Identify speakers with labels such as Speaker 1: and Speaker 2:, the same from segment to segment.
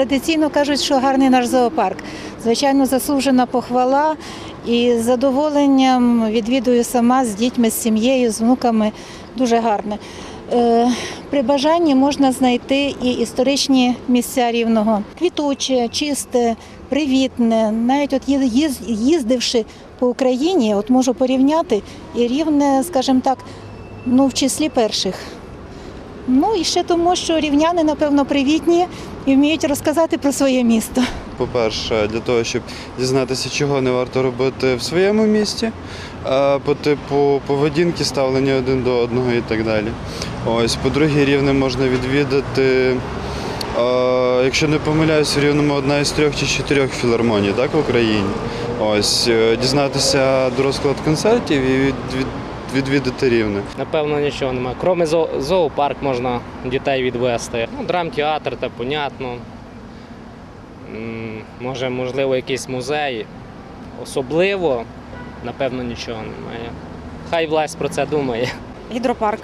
Speaker 1: Традиційно кажуть, що гарний наш зоопарк. Звичайно, заслужена похвала. І з задоволенням відвідую сама з дітьми, з сім'єю, з внуками. Дуже гарне. При бажанні можна знайти і історичні місця рівного. Квітуче, чисте, привітне. Навіть от їз- їз- їздивши по Україні, от можу порівняти і рівне, скажімо так, ну в числі перших. Ну і ще тому, що рівняни, напевно, привітні і вміють розказати про своє місто.
Speaker 2: По-перше, для того, щоб дізнатися, чого не варто робити в своєму місті, по типу поведінки, ставлення один до одного і так далі. Ось, по-друге, рівне можна відвідати, якщо не помиляюсь, в рівному одна із трьох чи чотирьох філармоній, так, в Україні. Ось, е, дізнатися до розклад концертів і від, від, відвідати рівне.
Speaker 3: Напевно, нічого немає. Кроме зо- зоопарк можна дітей відвести. Ну, драмтеатр, та понятно. Може, можливо, якийсь музей. Особливо, напевно, нічого немає. Хай власть про це думає.
Speaker 4: Гідропарк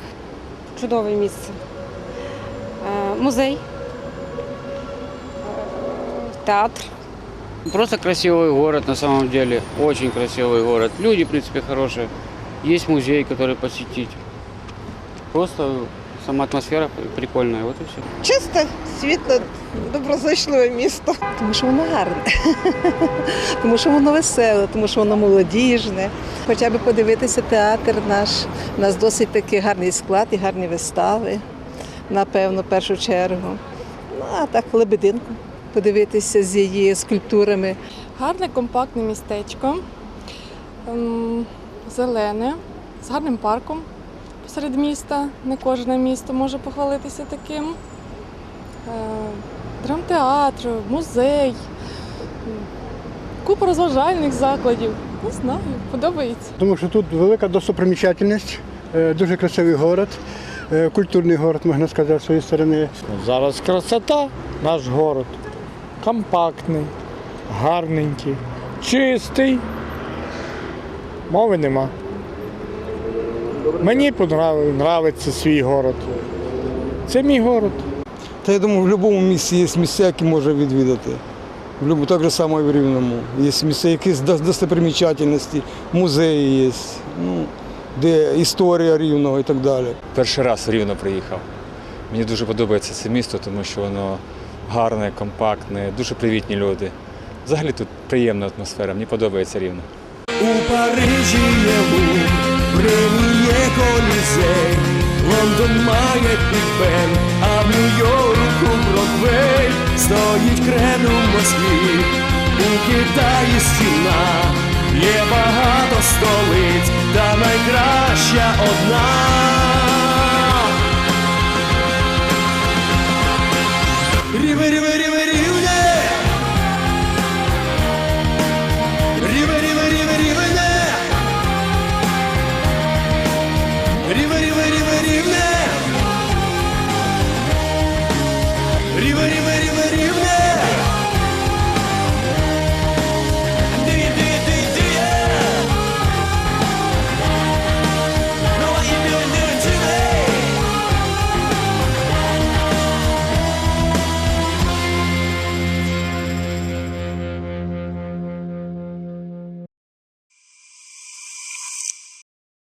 Speaker 4: чудове місце. Е, Музей, е, театр.
Speaker 5: Просто красивый город на самом деле, очень красивый город. Люди, в принципе, хорошие. Есть музей, который посетить. Просто сама атмосфера прикольная, вот и все.
Speaker 6: Чисте, світле, доброзичливе місто.
Speaker 7: Тому що воно гарне, тому що воно веселе, тому що воно молодіжне. Хоча б подивитися театр наш. У нас досить такий гарний склад і гарні вистави, напевно, в першу чергу. Ну, а так лебединку подивитися з її скульптурами.
Speaker 8: Гарне компактне містечко, зелене, з гарним парком посеред міста. Не кожне місто може похвалитися таким. Е, Драмтеатр, музей, купа розважальних закладів. Не знаю, подобається.
Speaker 9: Тому що тут велика достопримічательність, е, дуже красивий город, е, культурний город, можна сказати, з своєї сторони.
Speaker 10: Зараз красота, наш город. Компактний, гарненький, чистий. Мови нема. Мені подобається свій город. Це мій город.
Speaker 11: Та я думаю, в будь-якому місці є місця, які можна відвідати. В любому, так же само і в Рівному. Є місця, якісь достопримічательності, музеї є, ну, де історія рівного і так далі.
Speaker 12: Перший раз в Рівно приїхав. Мені дуже подобається це місто, тому що воно гарне, компактне, дуже привітні люди. Взагалі тут приємна атмосфера, мені подобається Рівно.
Speaker 13: У Парижі є в Римі є Колізей, Лондон має Бен, а в Нью-Йорку Бродвей. Стоїть кремль у Москві, у Китаї стіна, є багато столиць, та найкраща одна.